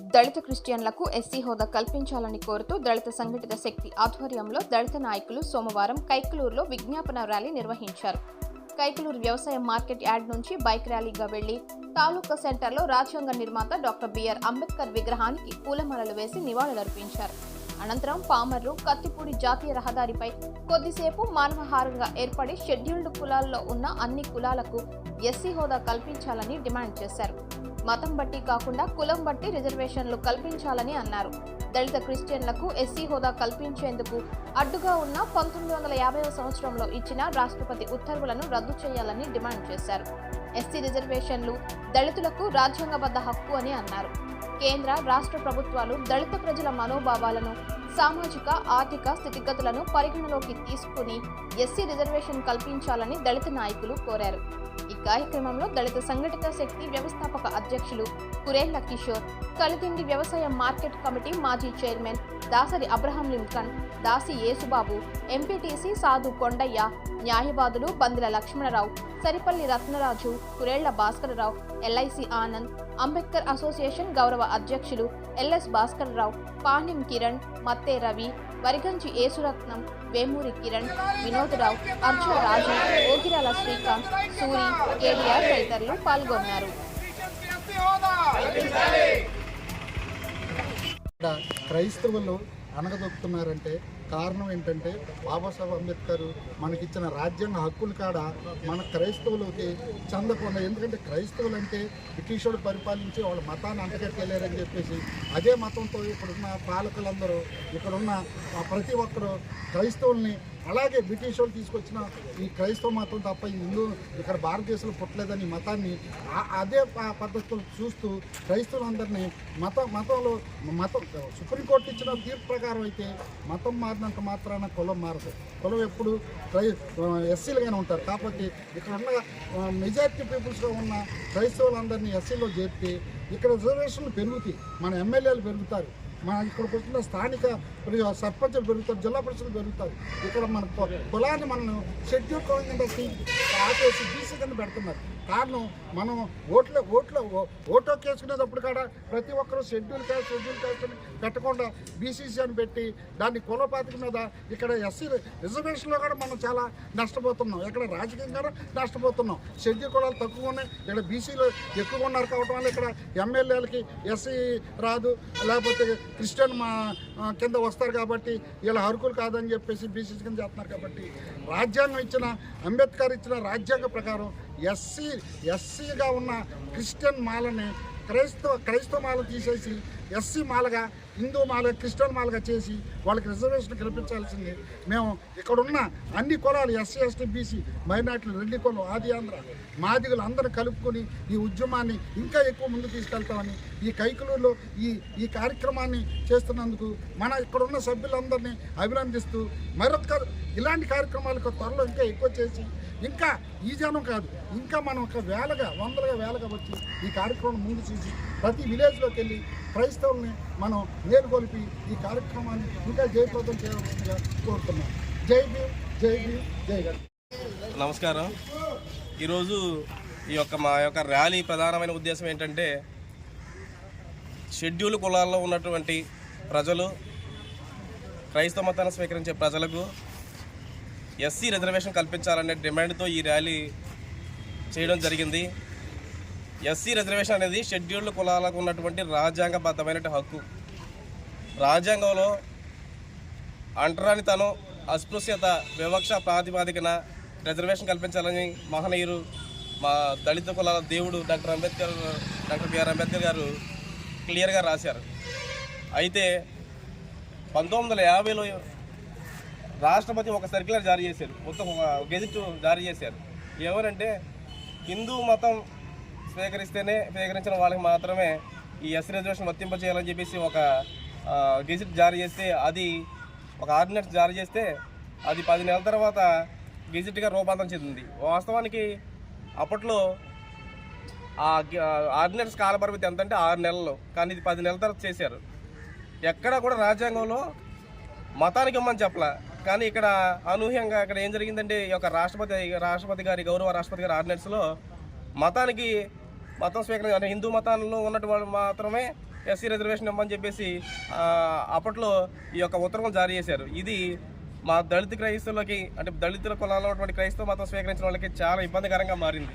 దళిత క్రిస్టియన్లకు SC హోదా కల్పించాలని కోరుతూ దళిత సంఘటిత శక్తి ఆధ్వర్యంలో దళిత నాయకులు సోమవారం కైకలూరులో విజ్ఞాపన ర్యాలీ నిర్వహించారు. కైకలూరు వ్యవసాయ మార్కెట్ యార్డ్ నుంచి బైక్ ర్యాలీగా వెళ్ళి తాలూకా సెంటర్లో రాజ్యాంగ నిర్మాత డాక్టర్ బిఆర్ అంబేద్కర్ విగ్రహానికి పూలమాలలు వేసి నివాళులర్పించారు. అనంతరం పామర్రు కత్తిపూడి జాతీయ రహదారిపై కొద్దిసేపు మానవహారంగా ఏర్పడి షెడ్యూల్డ్ కులాల్లో ఉన్న అన్ని కులాలకు ఎస్సీ హోదా కల్పించాలని డిమాండ్ చేశారు. మతం బట్టి కాకుండా కులం బట్టి రిజర్వేషన్లు కల్పించాలని అన్నారు. దళిత క్రిస్టియన్లకు ఎస్సీ హోదా కల్పించేందుకు అడ్డుగా ఉన్న పంతొమ్మిది వందల యాభైవ సంవత్సరంలో ఇచ్చిన రాష్ట్రపతి ఉత్తర్వులను రద్దు చేయాలని డిమాండ్ చేశారు. ఎస్సీ రిజర్వేషన్లు దళితులకు రాజ్యాంగబద్ధ హక్కు అని అన్నారు. కేంద్ర రాష్ట్ర ప్రభుత్వాలు దళిత ప్రజల మనోభావాలను సామాజిక ఆర్థిక స్థితిగతులను పరిగణలోకి తీసుకుని ఎస్సీ రిజర్వేషన్ కల్పించాలని దళిత నాయకులు కోరారు. ఈ కార్యక్రమంలో దళిత సంఘటిత శక్తి వ్యవస్థాపక అధ్యక్షులు కురేళ్ళ కిషోర్ కలితిండి వ్యవసాయ మార్కెట్ కమిటీ మాజీ chairman Dasari Abraham Lincoln Dasi Yesubabu MPTC Sadhu Kondaiah న్యాయవాదులు బందిల లక్ష్మణరావు సరిపల్లి రత్నరాజు కురేళ్ళ భాస్కరరావు ఎల్ఐసి ఆనంద్ అంబేద్కర్ అసోసియేషన్ గౌరవ అధ్యక్షులు ఎల్ఎస్ భాస్కర్రావు పాణ్యం కిరణ్ మత్తే రవి వరిగంచి యేసురత్నం వేమూరి కిరణ్ వినోదరావు అర్జున రాజు ఓగిరాల శ్రీకాంత్ సూరి కేటీఆర్ తదితరులు పాల్గొన్నారు. క్రైస్తవులు అనగదొక్కుతున్నారంటే కారణం ఏంటంటే బాబాసాహెబ్ అంబేద్కర్ మనకిచ్చిన రాజ్యాంగ హక్కులు కాడ మన క్రైస్తవులకి చెందకుండా ఎందుకంటే క్రైస్తవులు అంటే బ్రిటిషోడు పరిపాలించి వాళ్ళ మతాన్ని అంతకెట్టలేరని చెప్పేసి అదే మతంతో ఇక్కడున్న పాలకులందరూ ఇక్కడున్న ప్రతి ఒక్కరు క్రైస్తవుల్ని అలాగే బ్రిటిష్ వాళ్ళు తీసుకొచ్చిన ఈ క్రైస్తవ మతం తప్ప హిందూ ఇక్కడ భారతదేశంలో పుట్టలేదని మతాన్ని అదే ప- పద్ధతిలో చూస్తూ క్రైస్తవులందరినీ మత మతంలో మతం సుప్రీంకోర్టు ఇచ్చిన తీర్పు ప్రకారం అయితే మతం మారినంత మాత్రాన కులం మారదు. కులం ఎప్పుడు క్రై ఎస్సీలుగానే ఉంటారు. కాకపోతే ఇక్కడ ఉన్న మెజారిటీ పీపుల్స్గా ఉన్న క్రైస్తవులందరినీ ఎస్సీలో చేర్చి ఇక్కడ రిజర్వేషన్లు పెరుగుతాయి. మన ఎమ్మెల్యేలు పెరుగుతారు. మన ఇక్కడికి వచ్చిన స్థానిక సర్పంచులు పెరుగుతారు జిల్లా పరిషత్లు పెరుగుతారు. ఇక్కడ మన కులాన్ని మనం షెడ్యూల్ కులం కింద తీ- ఆపేసి బీసీ కింద పెడుతున్నారు. కారణం మనం ఓట్ల ఓట్ల ఓ- కేసుకునేటప్పుడు వేసుకునేటప్పుడు కాడ ప్రతి ఒక్కరూ షెడ్యూల్ క్యాస్ట్ షెడ్యూల్ క్యాస్ట్ అని పెట్టకుండా బీసీసీ అని పెట్టి దాన్ని కులపాతిక మీద ఇక్కడ ఎస్సీ రిజర్వేషన్లో కూడా మనం చాలా నష్టపోతున్నాం. ఇక్కడ రాజకీయంగా కూడా నష్టపోతున్నాం. షెడ్యూల్ కులాలు తక్కువ ఉన్నాయి. ఇక్కడ బీసీలు ఎక్కువ ఉన్నారు కావటం వల్ల ఇక్కడ ఎమ్మెల్యేలకి ఎస్సీ రాదు. లేకపోతే క్రిస్టియన్ మా కింద వస్తారు కాబట్టి వీళ్ళ అర్హులు కాదని చెప్పేసి బీసీసీ కింద చేస్తున్నారు కాబట్టి రాజ్యాంగం ఇచ్చిన అంబేద్కర్ ఇచ్చిన రాజ్యాంగ ప్రకారం ఎస్సీ ఎస్సీగా ఉన్న క్రిస్టియన్ మాలని క్రైస్తవ క్రైస్తవ మాల తీసేసి ఎస్సీ మాలగా హిందూ మాల క్రిస్టియన్ మాలగా చేసి వాళ్ళకి రిజర్వేషన్ కల్పించాల్సింది. మేము ఇక్కడున్న అన్ని కులాలు ఎస్సీ ఎస్టీ బీసీ మైనార్టీలు రెడ్డి కులం ఆది ఆంధ్ర మాదిగులు అందరూ కలుపుకొని ఈ ఉద్యమాన్ని ఇంకా ఎక్కువ ముందుకు తీసుకెళ్తామని ఈ కైకులూరులో ఈ ఈ కార్యక్రమాన్ని చేస్తున్నందుకు మన ఇక్కడున్న సభ్యులందరినీ అభినందిస్తూ మరొక ఇలాంటి కార్యక్రమాలకు త్వరలో ఇంకా ఎక్కువ చేసి ఇంకా ఈ జనం కాదు ఇంకా మనం ఒక వేలగా వందలుగా వేలగా వచ్చి ఈ కార్యక్రమం ముందు చూసి ప్రతి విలేజ్లోకి వెళ్ళి క్రైస్తవుల్ని మనం మేలుకొల్పి ఈ కార్యక్రమాన్ని ఇంకా జయప్రదం చేయవలసిందిగా కోరుతున్నాం. జై భీమ్ జై భీమ్ జై నమస్కారం. ఈరోజు ఈ యొక్క మా యొక్క ర్యాలీ ప్రధానమైన ఉద్దేశం ఏంటంటే షెడ్యూల్ కులాల్లో ఉన్నటువంటి ప్రజలు క్రైస్తవ మతాన్ని స్వీకరించే ప్రజలకు ఎస్సీ రిజర్వేషన్ కల్పించాలనే డిమాండ్తో ఈ ర్యాలీ చేయడం జరిగింది. ఎస్సీ రిజర్వేషన్ అనేది షెడ్యూల్డ్ కులాలకు ఉన్నటువంటి రాజ్యాంగబద్ధమైన హక్కు. రాజ్యాంగంలో అంటరానితనం అస్పృశ్యత వివక్ష ప్రాతిపాదికన రిజర్వేషన్ కల్పించాలని మహనీయులు మా దళిత కులాల దేవుడు doctor Ambedkar doctor BR Ambedkar garu క్లియర్గా రాశారు. అయితే పంతొమ్మిది వందల యాభైలో రాష్ట్రపతి ఒక సర్క్యులర్ జారీ చేశారు. మొత్తం ఒక గెజిట్ జారీ చేశారు. ఎవరంటే హిందూ మతం స్వీకరిస్తేనే స్వీకరించిన వాళ్ళకి మాత్రమే ఈ ఎస్ రిజర్వేషన్ వర్తింపజేయాలని చెప్పేసి ఒక గెజిట్ జారీ చేస్తే అది ఒక ఆర్డినెన్స్ జారీ చేస్తే అది పది నెలల తర్వాత గెజిట్గా రూపాంతరం చెందింది వాస్తవానికి అప్పట్లో ఆ ఆర్డినెన్స్ కాలపరిమితి ఎంత అంటే ఆరు నెలలు. కానీ ఇది పది నెలల తర్వాత చేశారు. ఎక్కడా కూడా రాజ్యాంగంలో మతానికి ఇమ్మని చెప్పలే. కానీ ఇక్కడ అనూహ్యంగా ఇక్కడ ఏం జరిగిందంటే ఈ యొక్క రాష్ట్రపతి రాష్ట్రపతి గారి గౌరవ రాష్ట్రపతి గారి ఆర్డినెన్స్లో మతానికి మతం స్వీకరణ అంటే హిందూ మతాల్లో ఉన్నటువంటి వాళ్ళు మాత్రమే ఎస్సీ రిజర్వేషన్ ఇవ్వమని చెప్పేసి అప్పట్లో ఈ యొక్క ఉత్తర్వులు జారీ చేశారు. ఇది మా దళిత క్రైస్తవులకి అంటే దళితుల కులాల్లో ఉన్నటువంటి క్రైస్తవ మతం స్వీకరించిన వాళ్ళకి చాలా ఇబ్బందికరంగా మారింది.